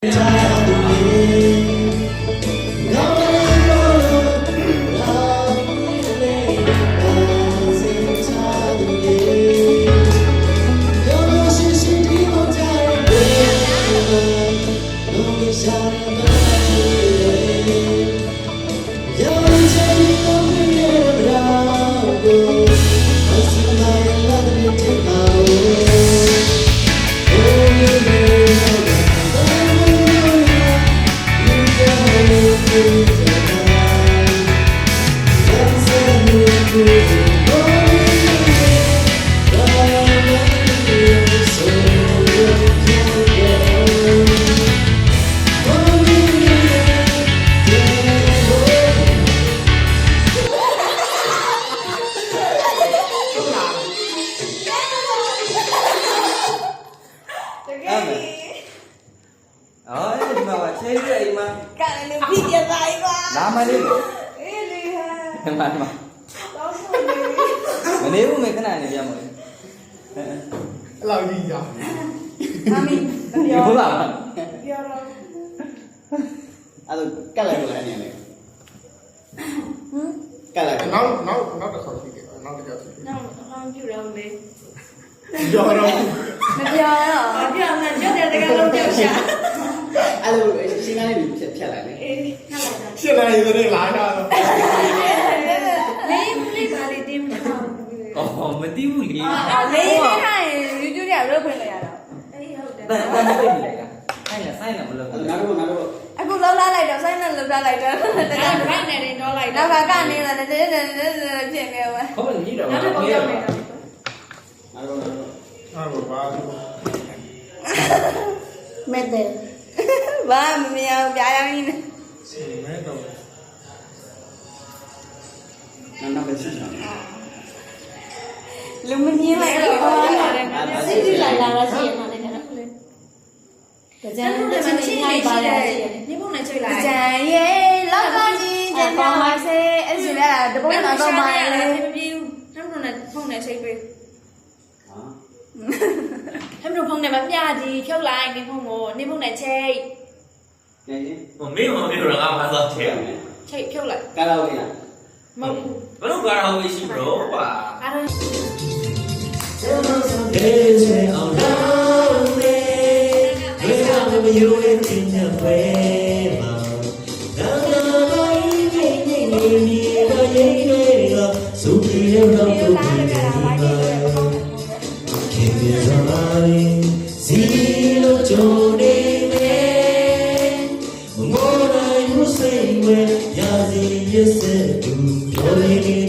time. ကလည်းလူပြပြသားကြီးပါလာမလေးလို့အေးလေဟာဒီမှာဒီမှာတော့ဆိုနေမနေဘူးမေခဏနေပြမလို့အဲ့လောက်ကြီးကြာမမီပြောပြောပါပြောတော့အဲ့ဒါကတ်လိုက်လို့လည်းအနေနဲ့ဟမ်ကတ်လိုက်နောက်နောက်နောက်တစ်ခါရှိတယ်နောက်တစ်ခါရှိတယ်တော့ဟောင်းပြတော့လေကြော်တော့မပြောတော့မပြောနဲ့ပြောတဲ့တကယ်လုံးပြောရှာ အဲ့လိုရှင်းကားလေးဖြတ်ဖြတ်လိုက်လေအေးခက်လိုက်တာရှင်းလိုက်ရင်လည်းလာတာတော့လေးလေးပါလေးတင်းမတော့အော်မသိဘူးလေအာလေးလေးထားရင် YouTube ကရုပ်ဖွင့်လိုက်ရတော့အေးဟုတ်တယ်တန်တန်မသိဘူးလေဆိုင်ရဆိုင်ရမလို့အဲ့ဒါငါတို့ငါတို့အခုလုံးလာလိုက်တော့ဆိုင်းနဲ့လုံးလာလိုက်တော့တကယ်ရိုက်နေတယ်တော့လိုက်တော့ကကနေလာတယ်တဲ့တဲ့ဖြစ်နေဝဲဟုတ်တယ်ကြီးတော့နောက်တစ်ပုံပြောင်းနေတော့ငါတို့ငါတို့အဲ့လိုပါဘူးမဲ့တယ်ဘာမမြင်ပြားရင်းနေမဲတော့နာနာပဲရှိတယ်လူမမြင်လိုက်တော့ဘာလဲစိတ်ကြည့်လိုက်လာတော့ရှိရမှာလည်းကတော့ကြံတဲ့ വാ വ്യായാമീന് Chạy lắm con. Gì, chạy con. hoa xe, em chỉ là được bóng nào đâu mà. Em không này, không này chạy về. Em rụp phòng này bấm nhà gì kêu lại nên phòng ngồi nên phòng này chơi 뭐 미모 미로랑 가서 제 chơi kêu lại. Karaoke à? Mộng vẫn còn hầu vị sinh rỗ và à Hãy subscribe cho kênh Ghiền Mì Gõ Để không bỏ lỡ những video hấp dẫn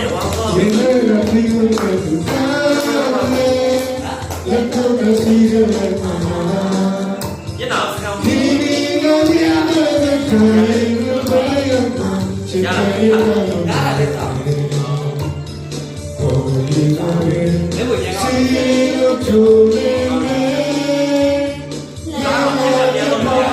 왕권의 왕권 예배를 드리는 사랑에 예쁨을 드리는 사랑 비비가 되는 사랑을 바라였다 지켜야 하였다 고기가 되는 지옥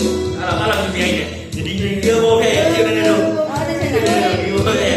ဒါအဲ့ဒါမြင်နေဒီဒီဒီဘောခဲ့ဒီနေနေတော့အော်တဲ့ဆက်နေဒီဘောခဲ့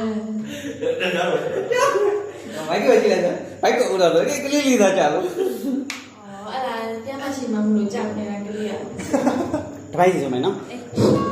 တ်နေစမ်းဒါတော့ဘိုက်ကကြည့်လိုက်ဘိုက်ကဦးတော့ကလေးလေးသာကြာလို့အော်အဲ့ဒါပြန်မရှိမှမလို့ကြောက်နေတာကလေးอ่ะတစ်ပိုက်စီဆိုမယ်နော်အေး